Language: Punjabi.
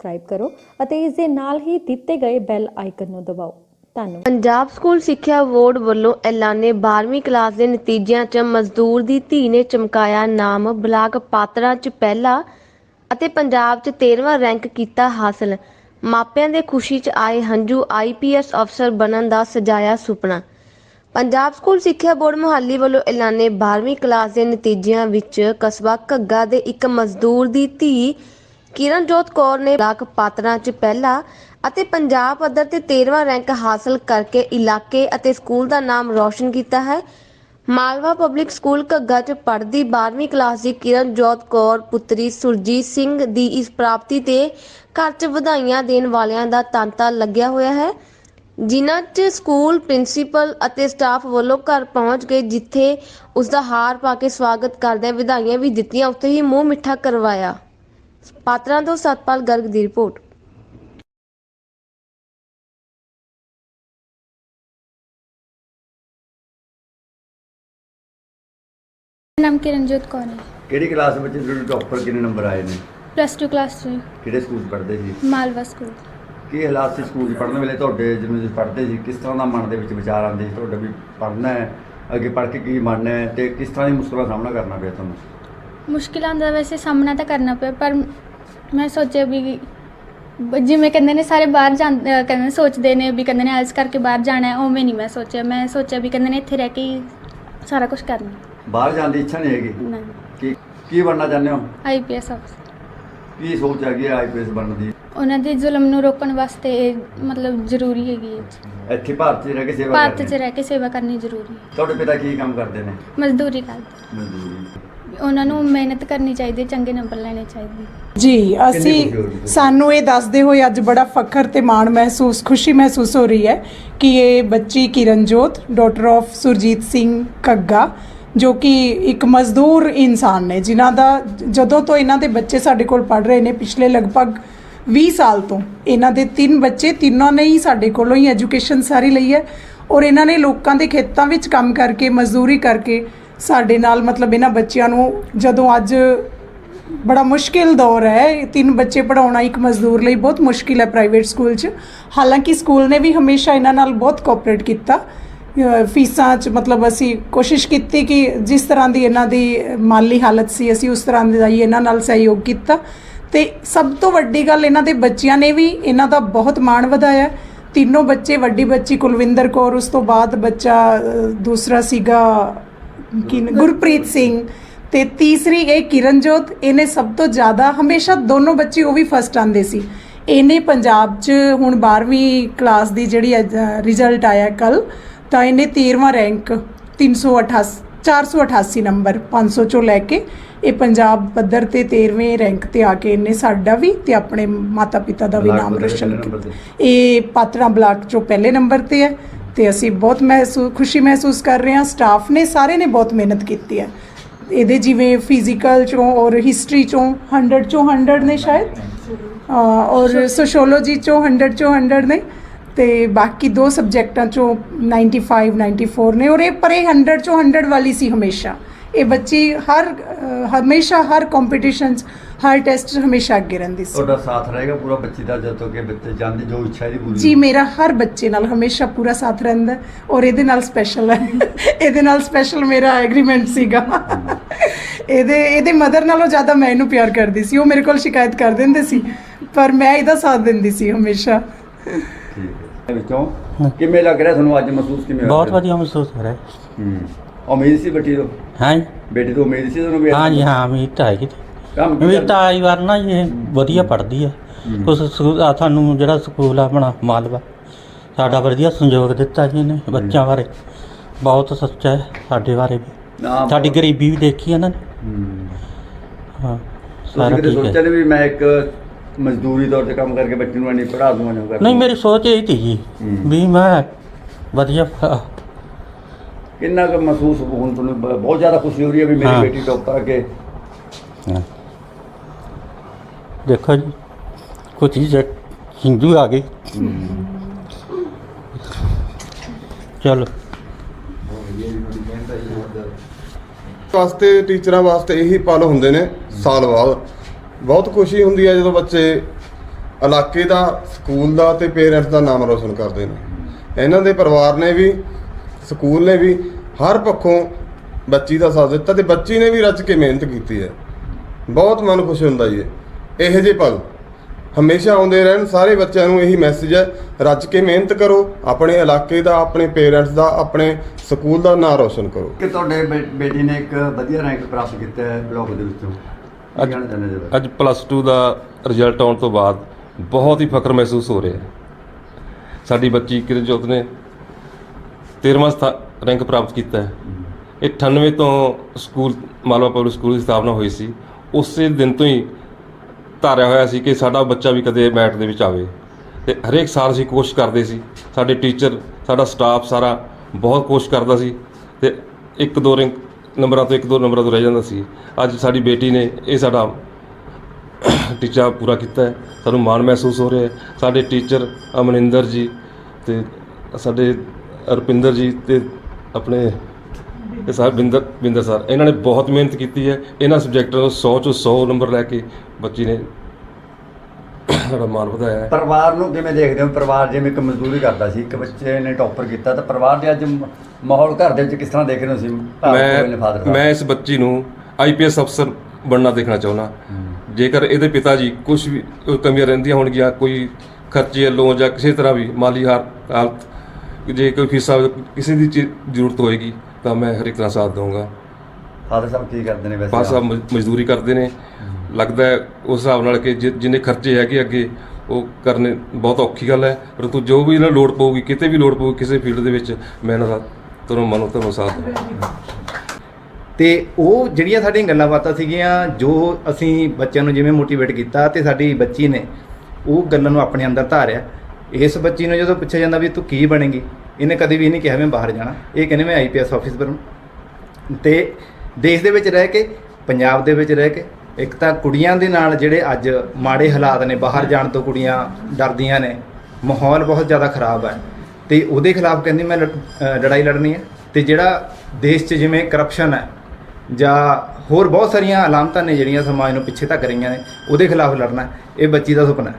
ਸਬਸਕ੍ਰਾਈਬ ਕਰੋ ਅਤੇ ਇਸ ਦੇ ਨਾਲ ਹੀ ਦਿੱਤੇ ਗਏ ਬੈਲ ਆਈਕਨ ਨੂੰ ਦਬਾਓ। ਧੰਨਵਾਦ। ਪੰਜਾਬ ਸਕੂਲ ਸਿੱਖਿਆ ਬੋਰਡ ਵੱਲੋਂ ਐਲਾਨੇ 12ਵੀਂ ਕਲਾਸ ਦੇ ਨਤੀਜਿਆਂ 'ਚ ਮਜ਼ਦੂਰ ਦੀ ਧੀ ਨੇ ਚਮਕਾਇਆ ਨਾਮ, ਬਲਾਕ ਪਾਤੜਾ 'ਚ ਪਹਿਲਾ ਅਤੇ ਪੰਜਾਬ 'ਚ 13ਵਾਂ ਰੈਂਕ ਕੀਤਾ ਹਾਸਲ। ਮਾਪਿਆਂ ਦੇ ਖੁਸ਼ੀ 'ਚ ਆਏ ਹੰਝੂ ਆਈਪੀਐਸ ਅਫਸਰ ਬਣਨ ਦਾ ਸਜਾਇਆ ਸੁਪਨਾ। ਪੰਜਾਬ ਸਕੂਲ ਸਿੱਖਿਆ ਬੋਰਡ ਮੁਹਾਲੀ ਵੱਲੋਂ ਐਲਾਨੇ 12ਵੀਂ ਕਲਾਸ ਦੇ ਨਤੀਜਿਆਂ ਵਿੱਚ ਕਸਬਾ ਘੱਗਾ ਦੇ ਇੱਕ ਮਜ਼ਦੂਰ ਦੀ ਧੀ ਕਿਰਨਜੋਤ ਕੌਰ ਨੇ ਬਲਾਕ ਪਾਤੜਾ 'ਚ ਪਹਿਲਾ ਅਤੇ ਪੰਜਾਬ ਪੱਧਰ ਤੇ 13ਵਾਂ ਰੈਂਕ ਹਾਸਲ ਕਰਕੇ ਇਲਾਕੇ ਅਤੇ ਸਕੂਲ ਦਾ ਨਾਮ ਰੌਸ਼ਨ ਕੀਤਾ ਹੈ। ਮਾਲਵਾ ਪਬਲਿਕ ਸਕੂਲ ਘੱਗਾ 'ਚ ਪੜ੍ਹਦੀ 12ਵੀਂ ਕਲਾਸ ਦੀ ਕਿਰਨਜੋਤ ਕੌਰ ਪੁੱਤਰੀ ਸੁਰਜੀਤ ਸਿੰਘ ਦੀ ਇਸ ਪ੍ਰਾਪਤੀ ਤੇ ਘਰ 'ਚ ਵਧਾਈਆਂ ਦੇਣ ਵਾਲਿਆਂ ਦਾ ਤਾਂਤਾ ਲੱਗਿਆ ਹੋਇਆ ਹੈ, ਜਿਨ੍ਹਾਂ 'ਚ ਸਕੂਲ ਪ੍ਰਿੰਸੀਪਲ ਅਤੇ ਸਟਾਫ ਵੱਲੋਂ ਘਰ ਪਹੁੰਚ ਕੇ ਜਿੱਥੇ ਉਸ ਦਾ ਹਾਰ ਪਾ ਕੇ ਸਵਾਗਤ ਕਰਦਿਆਂ ਵਧਾਈਆਂ ਵੀ ਦਿੱਤੀਆਂ, ਉੱਥੇ ਹੀ ਮੂੰਹ ਮਿੱਠਾ ਕਰਵਾਇਆ। ਪਾਤਰਾਂ ਤੋਂ ਸਤਪਾਲ ਗਰਗ ਦੀ ਰਿਪੋਰਟ। ਨਾਮ ਕਿਰਨਜੋਤ ਕੌਰ ਹੈ। ਕਿਹੜੀ ਕਲਾਸ ਵਿੱਚ ਤੁਹਾਡੇ ਟੌਪਰ ਕਿੰਨੇ ਨੰਬਰ ਆਏ ਨੇ? ਪਲੱਸ 2 ਕਲਾਸ 'ਚ। ਕਿਹੜੇ ਸਕੂਲ 'ਚ ਪੜ੍ਹਦੇ ਸੀ? ਮਾਲਵਾ ਸਕੂਲ। ਕੀ ਹਾਲਾਤ ਸੀ ਸਕੂਲ 'ਚ ਪੜ੍ਹਨ ਵੇਲੇ? ਤੁਹਾਡੇ ਜਿਵੇਂ ਤੁਸੀਂ ਪੜ੍ਹਦੇ ਸੀ ਕਿਸ ਤਰ੍ਹਾਂ ਦਾ ਮਨ ਦੇ ਵਿੱਚ ਵਿਚਾਰ ਆਉਂਦੇ ਸੀ? ਤੁਹਾਡਾ ਵੀ ਪੜ੍ਹਨਾ ਹੈ ਅੱਗੇ ਪੜ੍ਹ ਕੇ ਕੀ ਬਣਨਾ ਹੈ ਤੇ ਕਿਸ ਤਰ੍ਹਾਂ ਦੀ ਮੁਸ਼ਕਲਾਂ ਦਾ ਸਾਹਮਣਾ ਕਰਨਾ ਪਿਆ ਤੁਹਾਨੂੰ? ਮੁਸ਼ਕਿਲਾਂ ਦਾ ਵੈਸੇ ਸਾਹਮਣਾ ਤਾਂ ਕਰਨਾ ਪਿਆ ਪਰ ਮੈਂ ਸੋਚਿਆ ਵੀ ਬ- ਜਿਵੇਂ ਕਹਿੰਦੇ ਨੇ ਸਾਰੇ ਬਾਹਰ ਜਾਂਦੇ ਅਹ ਕਹਿੰਦੇ ਸੋਚਦੇ ਨੇ ਵੀ ਕਹਿੰਦੇ ਨੇ ਆਇਲਸ ਕਰਕੇ ਬਾਹਰ ਜਾਣਾ ਹੈ ਉਵੇਂ ਨਹੀਂ ਮੈਂ ਸੋਚਿਆ। ਮੈਂ ਸੋਚਿਆ ਵੀ ਕਹਿੰਦੇ ਨੇ ਇੱਥੇ ਰਹਿ ਕੇ ਹੀ ਸਾਰਾ ਕੁਝ ਕਰਨਾ। ਬਾਹਰ ਜਾਣ ਦੀ ਇੱਛਾ ਨਹੀਂ ਹੈਗੀ? ਨਹੀਂ। ਕੀ ਕੀ ਬਣਨਾ ਚਾਹੁੰਦੇ ਹੋ? ਆਈਪੀਐਸ ਅਫਸਰ ਕੀ ਸੋਚ ਹੈਗੀ ਹੈ ਆਈਪੀਐਸ ਬਣਨ ਦੀ? ਉਹਨਾਂ ਦੇ ਜ਼ੁਲਮ ਨੂੰ ਰੋਕਣ ਵਾਸਤੇ ਇਹ ਮਤਲਬ ਜ਼ਰੂਰੀ ਹੈਗੀ ਹੈ ਇੱਥੇ ਭਾਰਤ 'ਚ ਰਹਿ ਕੇ ਸੇਵਾ ਭਾਰਤ 'ਚ ਕਰਨੀ ਰਹਿ ਕੇ ਸੇਵਾ ਕਰਨੀ ਜ਼ਰੂਰੀ ਹੈ। ਤੁਹਾਡੇ ਪਿਤਾ ਕੀ ਕੰਮ ਕਰਦੇ ਨੇ? ਮਜ਼ਦੂਰੀ ਕਰਦੇ। ਮਜ਼ਦੂਰੀ। ਉਹਨਾਂ ਨੂੰ ਮਿਹਨਤ ਕਰਨੀ ਚਾਹੀਦੀ ਹੈ ਚੰਗੇ ਨੰਬਰ ਲੈਣੇ ਚਾਹੀਦੇ। ਜੀ ਖੁਸ਼ੀ ਅਸੀਂ ਹੋ ਰਹੀ ਹੈ? ਸਾਨੂੰ ਇਹ ਦੱਸਦੇ ਹੋਏ ਅੱਜ ਬੜਾ ਫਖਰ ਤੇ ਮਾਣ ਮਹਿਸੂਸ ਖੁਸ਼ੀ ਮਹਿਸੂਸ ਹੋ ਰਹੀ ਹੈ ਕਿ ਇਹ ਬੱਚੀ ਕਿਰਨਜੋਤ ਡਾਟਰ ਆਫ ਸੁਰਜੀਤ ਸਿੰਘ ਕੱਗਾ ਜੋ ਕਿ ਇੱਕ ਮਜ਼ਦੂਰ ਇਨਸਾਨ ਨੇ, ਜਿਨ੍ਹਾਂ ਦਾ ਜਦੋਂ ਤੋਂ ਇਹਨਾਂ ਦੇ ਬੱਚੇ ਸਾਡੇ ਕੋਲ ਪੜ ਰਹੇ ਨੇ, ਪਿਛਲੇ ਲਗਭਗ 20 ਸਾਲ ਤੋਂ, ਇਹਨਾਂ ਦੇ ਤਿੰਨ ਬੱਚੇ, ਤਿੰਨਾਂ ਨੇ ਹੀ ਸਾਡੇ ਕੋਲੋਂ ਹੀ ਐਜੂਕੇਸ਼ਨ ਸਾਰੀ ਲਈ ਹੈ ਔਰ ਇਹਨਾਂ ਨੇ ਲੋਕਾਂ ਦੇ ਖੇਤਾਂ ਵਿੱਚ ਕੰਮ ਕਰਕੇ, ਮਜ਼ਦੂਰੀ ਕਰਕੇ ਸਾਡੇ ਨਾਲ ਮਤਲਬ ਇਹਨਾਂ ਬੱਚਿਆਂ ਨੂੰ ਜਦੋਂ ਅੱਜ ਬੜਾ ਮੁਸ਼ਕਿਲ ਦੌਰ ਹੈ ਤਿੰਨ ਬੱਚੇ ਪੜਾਉਣਾ ਇੱਕ ਮਜ਼ਦੂਰ ਲਈ ਬਹੁਤ ਮੁਸ਼ਕਿਲ ਹੈ ਪ੍ਰਾਈਵੇਟ ਸਕੂਲ 'ਚ। ਹਾਲਾਂਕਿ ਸਕੂਲ ਨੇ ਵੀ ਹਮੇਸ਼ਾ ਇਹਨਾਂ ਨਾਲ ਬਹੁਤ ਕੋਆਪਰੇਟ ਕੀਤਾ। ਫੀਸਾਂ 'ਚ ਮਤਲਬ ਅਸੀਂ ਕੋਸ਼ਿਸ਼ ਕੀਤੀ ਕਿ ਜਿਸ ਤਰ੍ਹਾਂ ਦੀ ਇਹਨਾਂ ਦੀ ਮਾਲੀ ਹਾਲਤ ਸੀ ਅਸੀਂ ਉਸ ਤਰ੍ਹਾਂ ਦਾ ਹੀ ਇਹਨਾਂ ਨਾਲ ਸਹਿਯੋਗ ਕੀਤਾ। ਤੇ ਸਭ ਤੋਂ ਵੱਡੀ ਗੱਲ ਇਹਨਾਂ ਦੇ ਬੱਚਿਆਂ ਨੇ ਵੀ ਇਹਨਾਂ ਦਾ ਬਹੁਤ ਮਾਣ ਵਧਾਇਆ। ਤਿੰਨੋਂ ਬੱਚੇ ਵੱਡੀ ਬੱਚੀ ਕੁਲਵਿੰਦਰ ਕੌਰ ਉਸ ਤੋਂ ਬਾਅਦ ਬੱਚਾ ਦੂਸਰਾ ਸੀਗਾ ਕੀ ਗੁਰਪ੍ਰੀਤ ਸਿੰਘ। ਤੇ ਤੀਸਰੀ ਇਹ ਕਿਰਨਜੋਤ। ਇਹਨੇ ਸਭ ਤੋਂ ਜ਼ਿਆਦਾ ਹਮੇਸ਼ਾ ਦੋਨੋਂ ਬੱਚੇ ਉਹ ਵੀ ਫਸਟ ਆਂਦੇ ਸੀ। ਇਹਨੇ ਪੰਜਾਬ 'ਚ ਹੁਣ 12ਵੀਂ ਕਲਾਸ ਦੀ ਜਿਹੜੀ ਰਿਜ਼ਲਟ ਆਇਆ ਕੱਲ ਤਾਂ ਇਹਨੇ 13ਵਾਂ ਰੈਂਕ 388 488 ਨੰਬਰ 500 ਚੋਂ ਲੈ ਕੇ ਇਹ ਪੰਜਾਬ ਪੱਧਰ ਤੇ 13ਵੇਂ ਰੈਂਕ ਤੇ ਆ ਕੇ ਇਹਨੇ ਸਾਡਾ ਵੀ ਤੇ ਆਪਣੇ ਮਾਤਾ ਪਿਤਾ ਦਾ ਵੀ ਨਾਮ ਰੋਸ਼ਨ ਕੀਤਾ। ਇਹ ਪਾਤੜਾ ਬਲਾਕ ਚੋਂ ਪਹਿਲੇ ਨੰਬਰ ਤੇ ਹੈ ਤੇ ਅਸੀਂ ਬਹੁਤ ਮਹਿਸੂਸ ਖੁਸ਼ੀ ਮਹਿਸੂਸ ਕਰ ਰਹੇ ਹਾਂ। ਸਟਾਫ ਨੇ ਸਾਰੇ ਨੇ ਬਹੁਤ ਮਿਹਨਤ ਕੀਤੀ ਹੈ। ਇਹਦੇ ਜਿਵੇਂ ਫਿਜ਼ੀਕਲ ਚੋਂ ਔਰ ਹਿਸਟਰੀ ਚੋਂ 100 ਚੋਂ 100 ਨੇ ਸ਼ਾਇਦ? ਔਰ ਸੋਸ਼ੀਓਲੋਜੀ ਚੋਂ 100 ਚੋਂ 100 ਨੇ। ਤੇ ਬਾਕੀ ਦੋ ਸਬਜੈਕਟਾਂ ਚੋਂ 95 94 ਨੇ ਔਰ ਇਹ ਪਰ ਇਹ 100 ਚੋਂ 100 ਵਾਲੀ ਸੀ ਹਮੇਸ਼ਾ। ਇਹ ਬੱਚੀ ਹਰ ਹਮੇਸ਼ਾ ਹਰ ਕੰਪੀਟੀਸ਼ਨ 'ਚ ਹਰ ਟੈਸਟ ਹਮੇਸ਼ਾ ਅੱਗੇ ਰਹਿੰਦੀ ਸੀ। ਤੁਹਾਡਾ ਸਾਥ ਰਹੇਗਾ ਪੂਰਾ ਬੱਚੀ ਦਾ ਜਦੋਂ ਕਿ ਬੱਚੇ ਜਾਂਦੇ ਜੋ ਇੱਛਾ ਇਹਦੀ ਪੂਰੀ ਜੀ ਮੇਰਾ ਹਰ ਬੱਚੇ ਨਾਲ ਹਮੇਸ਼ਾ ਪੂਰਾ ਸਾਥ ਰਹਿੰਦਾ ਔਰ ਇਹਦੇ ਨਾਲ ਸਪੈਸ਼ਲ ਹੈ। ਇਹਦੇ ਨਾਲ ਸਪੈਸ਼ਲ ਮੇਰਾ ਐਗਰੀਮੈਂਟ ਸੀਗਾ। ਇਹਦੇ ਇਹਦੇ ਮਦਰ ਨਾਲੋਂ ਜ਼ਿਆਦਾ ਮੈਂ ਇਹਨੂੰ ਪਿਆਰ ਕਰਦੀ ਸੀ। ਉਹ ਮੇਰੇ ਕੋਲ ਸ਼ਿਕਾਇਤ ਕਰ ਦਿੰਦੇ ਸੀ ਪਰ ਮੈਂ ਇਹਦਾ ਸਾਥ ਦਿੰਦੀ ਸੀ ਹਮੇਸ਼ਾ। ਠੀਕ ਹੈ। ਵਿੱਚੋਂ ਕਿਵੇਂ ਲੱਗ ਰਿਹਾ ਤੁਹਾਨੂੰ ਅੱਜ ਮਹਿਸੂਸ ਕਿਵੇਂ ਹੋ ਬਹੁਤ ਰਿਹਾ? ਵਧੀਆ ਮਹਿਸੂਸ ਹੋ ਰਿਹਾ। ਹੈ। ਹੂੰ ਉਮੀਦ ਸੀ ਬੱਟੀ ਤੋਂ ਹਾਂ? ਬੇਟੀ ਤੋਂ ਉਮੀਦ ਸੀ ਤੁਹਾਨੂੰ ਵੀ ਹਾਂ ਜੀ ਹਾਂ ਉਮੀਦ ਤਾਂ ਹੈਗੀ। ਕੰਮ ਕੀ ਕਰਦਾ? ਤਾਂ ਆਈ ਵਾਰ ਨਾ ਇਹ ਵਧੀਆ ਪੜ੍ਹਦੀ ਹੈ। ਉਸ ਸਕੂਲ ਆ ਤੁਹਾਨੂੰ ਜਿਹੜਾ ਸਕੂਲ ਆ ਆਪਣਾ ਮਾਲਵਾ। ਸਾਡਾ ਵਧੀਆ ਸੰਯੋਗ ਦਿੱਤਾ ਜੀ ਇਹਨੇ ਬੱਚਿਆਂ ਬਾਰੇ। ਬਹੁਤ ਸੱਚਾ ਹੈ ਸਾਡੇ ਬਾਰੇ ਵੀ। ਨਾ ਸਾਡੀ ਗਰੀਬੀ ਵੀ ਦੇਖੀ ਇਹਨਾਂ ਨੇ। ਹੂੰ। ਤੁਸੀਂ ਸਾਰਾ ਕਿਤੇ ਠੀਕ ਸੋਚਿਆ ਨਹੀਂ ਵੀ ਮੈਂ ਇੱਕ ਮਜ਼ਦੂਰੀ ਤੌਰ ਤੇ ਕੰਮ ਕਰਕੇ ਬੱਚੇ ਨੂੰ ਨਹੀਂ ਪੜ੍ਹਾ ਦੂੰਗਾ ਜਾਂ ਕਰ ਨਹੀਂ ਮੇਰੀ ਸੋਚ ਇਹ ਸੀ ਜੀ ਹੂੰ। ਵੀ ਮੈਂ ਵਧੀਆ ਕਿੰਨਾ ਕੁ ਮਹਿਸੂਸ ਹੁਣ ਤੁਹਾਨੂੰ ਬ- ਬਹੁਤ ਜ਼ਿਆਦਾ ਖੁਸ਼ੀ ਹੋ ਰਹੀ ਹੈ ਵੀ ਮੇਰੀ ਹਾਂ। ਬੇਟੀ ਟੌਪਰ ਅੱਗੇ ਹਾਂ। ਦੇਖੋ ਜੀ ਕੁਝ ਚੀਜ਼ ਹਿੰਦੂ ਆ ਗਈ ਚਲੋ ਵਾਸਤੇ ਟੀਚਰਾਂ ਵਾਸਤੇ ਇਹੀ ਪਲ ਹੁੰਦੇ ਨੇ ਸਾਲ ਬਾਅਦ ਬਹੁਤ ਖੁਸ਼ੀ ਹੁੰਦੀ ਹੈ ਜਦੋਂ ਬੱਚੇ ਇਲਾਕੇ ਦਾ, ਸਕੂਲ ਦਾ ਤੇ ਪੇਰੈਂਟਸ ਦਾ ਨਾਮ ਰੋਸ਼ਨ ਕਰਦੇ ਨੇ। ਇਹਨਾਂ ਦੇ ਪਰਿਵਾਰ ਨੇ ਵੀ, ਸਕੂਲ ਨੇ ਵੀ ਹਰ ਪੱਖੋਂ ਬੱਚੀ ਦਾ ਸਾਥ ਦਿੱਤਾ ਤੇ ਬੱਚੀ ਨੇ ਵੀ ਰੱਜ ਕੇ ਮਿਹਨਤ ਕੀਤੀ ਹੈ। ਬਹੁਤ ਮਨ ਖੁਸ਼ ਹੁੰਦਾ ਜੀ ਇਹੋ। ਜਿਹੇ ਪਲ ਹਮੇਸ਼ਾ ਆਉਂਦੇ ਰਹਿਣ, ਸਾਰੇ ਬੱਚਿਆਂ ਨੂੰ ਇਹੀ ਮੈਸੇਜ ਹੈ, ਰੱਜ ਕੇ ਮਿਹਨਤ ਕਰੋ, ਆਪਣੇ ਇਲਾਕੇ ਦਾ, ਆਪਣੇ ਪੇਰੈਂਟਸ ਦਾ, ਆਪਣੇ ਸਕੂਲ ਦਾ ਨਾਂ ਰੋਸ਼ਨ ਕਰੋ। ਕਿ ਤੁਹਾਡੇ ਬੇ- ਬੇਟੀ ਨੇ ਇੱਕ ਵਧੀਆ ਰੈਂਕ ਪ੍ਰਾਪਤ ਕੀਤਾ ਹੈ ਬਲਾਕ ਦੇ ਵਿੱਚੋਂ। ਅੱਜ ਅੱਜ ਪਲੱਸ 2 ਦਾ ਰਿਜ਼ਲਟ ਆਉਣ ਤੋਂ ਬਾਅਦ ਬਹੁਤ ਹੀ ਫਖਰ ਮਹਿਸੂਸ ਹੋ ਰਿਹਾ ਹੈ। ਸਾਡੀ ਬੱਚੀ ਕਿਰਨਜੋਤ ਨੇ 13ਵਾਂ ਸਥਾ ਰੈਂਕ ਪ੍ਰਾਪਤ ਕੀਤਾ ਹੈ। ਇਹ 98 ਤੋਂ ਸਕੂਲ ਮਾਲਵਾ ਪਬਲਿਕ ਸਕੂਲ ਦੀ ਸਥਾਪਨਾ ਹੋਈ ਸੀ। ਉਸੇ ਦਿਨ ਤੋਂ ਹੀ ਧਾਰਿਆ ਹੋਇਆ ਸੀ ਕਿ ਸਾਡਾ ਬੱਚਾ ਵੀ ਕਦੇ ਮੈਟ ਦੇ ਵਿੱਚ ਆਵੇ। ਤੇ ਹਰੇਕ ਸਾਲ ਅਸੀਂ ਕੋਸ਼ਿਸ਼ ਕਰਦੇ ਸੀ। ਸਾਡੇ ਟੀਚਰ ਸਾਡਾ ਸਟਾਫ ਸਾਰਾ ਬਹੁਤ ਕੋਸ਼ਿਸ਼ ਕਰਦਾ ਸੀ। ਤੇ ਇੱਕ ਦੋ ਰੈਂਕ ਨੰਬਰਾਂ ਤੋਂ ਇੱਕ ਦੋ ਨੰਬਰਾਂ ਤੋਂ ਰਹਿ ਜਾਂਦਾ ਸੀ। ਅੱਜ ਸਾਡੀ ਬੇਟੀ ਨੇ ਇਹ ਸਾਡਾ ਟੀਚਾ ਪੂਰਾ ਕੀਤਾ ਹੈ। ਸਾਨੂੰ ਮਾਣ ਮਹਿਸੂਸ ਹੋ ਰਿਹਾ ਹੈ। ਸਾਡੇ ਟੀਚਰ ਅਮਨਿੰਦਰ ਜੀ ਤੇ ਸਾਡੇ ਰੁਪਿੰਦਰ ਜੀ ਤੇ ਆਪਣੇ ਇਹ ਸਰ ਬਿੰਦਰ ਬਿੰਦਰ ਸਰ, ਇਹਨਾਂ ਨੇ ਬਹੁਤ ਮਿਹਨਤ ਕੀਤੀ ਹੈ। ਇਹਨਾਂ ਸਬਜੈਕਟਾਂ ਤੋਂ 100 ਚੋਂ 100 ਨੰਬਰ ਲੈ ਕੇ ਬੱਚੀ ਨੇ ਸਾਡਾ ਮਾਣ ਵਧਾਇਆ ਹੈ। ਪਰਿਵਾਰ ਨੂੰ ਕਿਵੇਂ ਦੇਖਦੇ ਹੋ ਪਰਿਵਾਰ ਜਿਵੇਂ ਇੱਕ ਮਜ਼ਦੂਰੀ ਕਰਦਾ ਸੀ ਇੱਕ ਬੱਚੇ ਨੇ ਟੌਪਰ ਕੀਤਾ ਤਾਂ ਪਰਿਵਾਰ ਦੇ ਅੱਜ ਮ- ਮਾਹੌਲ ਘਰ ਦੇ ਵਿੱਚ ਕਿਸ ਤਰ੍ਹਾਂ ਦੇਖ ਰਹੇ ਹੋ ਤੁਸੀਂ? ਮੈਂ ਸਾਹਿਬ। ਮੈਂ ਇਸ ਬੱਚੀ ਨੂੰ ਆਈਪੀਐਸ ਅਫਸਰ ਬਣਨਾ ਦੇਖਣਾ ਚਾਹੁੰਦਾ। ਜੇਕਰ ਇਹਦੇ ਪਿਤਾ ਜੀ ਕੁਝ ਵੀ ਅ, ਕਮੀਆਂ ਰਹਿੰਦੀਆਂ ਹੋਣਗੀਆਂ ਕੋਈ ਖਰਚੇ ਵੱਲੋਂ ਜਾਂ ਕਿਸੇ ਤਰ੍ਹਾਂ ਵੀ ਮਾਲੀ ਹਾਰ- ਹਾਲਤ ਜੇ ਕੋਈ ਫੀਸਾਂ ਕਿਸੇ ਦੀ ਚੀ- ਜ਼ਰੂਰਤ ਹੋਏਗੀ ਤਾਂ ਮੈਂ ਹਰ ਇੱਕ ਤਰ੍ਹਾਂ ਸਾਥ ਦਊਂਗਾ। ਫਾਦਰ ਸਾਹਿਬ ਕੀ ਕਰਦੇ ਨੇ ਵੈਸੇ? ਸਾਹਿਬ ਮਜ਼- ਮਜ਼ਦੂਰੀ ਕਰਦੇ ਨੇ। ਲੱਗਦਾ ਉਸ ਹਿਸਾਬ ਨਾਲ ਕਿ ਜਿ- ਜਿੰਨੇ ਖਰਚੇ ਹੈਗੇ ਅੱਗੇ, ਉਹ ਕਰਨੇ ਬਹੁਤ ਔਖੀ ਗੱਲ ਹੈ। ਪਰੰਤੂ ਜੋ ਵੀ ਇਹਨਾਂ ਨੂੰ ਲੋੜ ਪਊਗੀ, ਕਿਤੇ ਵੀ ਲੋੜ ਪਊਗੀ, ਕਿਸੇ ਫੀਲਡ ਦੇ ਵਿੱਚ, ਮੈਂ ਇਹਨਾਂ ਦਾ ਤੁਹਾਨੂੰ ਮਨੋਂ ਤੁਹਾਨੂੰ ਸਾਥ ਦਊਂਗਾ ਤੇ ਉਹ ਜਿਹੜੀਆਂ ਸਾਡੀਆਂ ਗੱਲਾਂ ਬਾਤਾਂ ਸੀਗੀਆਂ, ਜੋ ਅਸੀਂ ਬੱਚਿਆਂ ਨੂੰ ਜਿਵੇਂ ਮੋਟੀਵੇਟ ਕੀਤਾ ਤੇ ਸਾਡੀ ਬੱਚੀ ਨੇ, ਉਹ ਗੱਲਾਂ ਨੂੰ ਆਪਣੇ ਅੰਦਰ ਧਾਰਿਆ। ਇਸ ਬੱਚੀ ਨੂੰ ਜਦੋਂ ਪੁੱਛਿਆ ਜਾਂਦਾ ਵੀ ਤੂੰ ਕੀ ਬਣੇਗੀ, ਇਹਨੇ ਕਦੇ ਵੀ ਇਹ ਨਹੀਂ ਕਿਹਾ ਮੈਂ ਬਾਹਰ ਜਾਣਾ। ਇਹ ਕਹਿੰਦੇ ਮੈਂ ਆਈਪੀਐਸ ਆਫਿਸਰ ਬਣੂ ਤੇ ਦੇਸ਼ ਦੇ ਵਿੱਚ ਰਹਿ ਕੇ, ਪੰਜਾਬ ਦੇ ਵਿੱਚ ਰਹਿ ਕੇ ਇੱਕ ਤਾਂ ਕੁੜੀਆਂ ਦੇ ਨਾਲ ਜਿਹੜੇ ਅੱਜ ਮਾੜੇ ਹਾਲਾਤ ਨੇ, ਬਾਹਰ ਜਾਣ ਤੋਂ ਕੁੜੀਆਂ ਡਰਦੀਆਂ ਨੇ, ਮਾਹੌਲ ਬਹੁਤ ਜ਼ਿਆਦਾ ਖਰਾਬ ਹੈ। ਤੇ ਉਹਦੇ ਖਿਲਾਫ ਕਹਿੰਦੀ ਮੈਂ ਲੜ- ਲੜਾਈ ਲੜਨੀ ਹੈ। ਤੇ ਜਿਹੜਾ ਦੇਸ਼ 'ਚ ਜਿਵੇਂ ਕਰਪਸ਼ਨ ਹੈ ਜਾਂ ਹੋਰ ਬਹੁਤ ਸਾਰੀਆਂ ਅਲਾਮਤਾਂ ਨੇ ਜਿਹੜੀਆਂ ਸਮਾਜ ਨੂੰ ਪਿੱਛੇ ਧੱਕ ਰਹੀਆਂ ਨੇ, ਉਹਦੇ ਖਿਲਾਫ ਲੜਨਾ ਇਹ ਬੱਚੀ ਦਾ ਸੁਪਨਾ ਹੈ।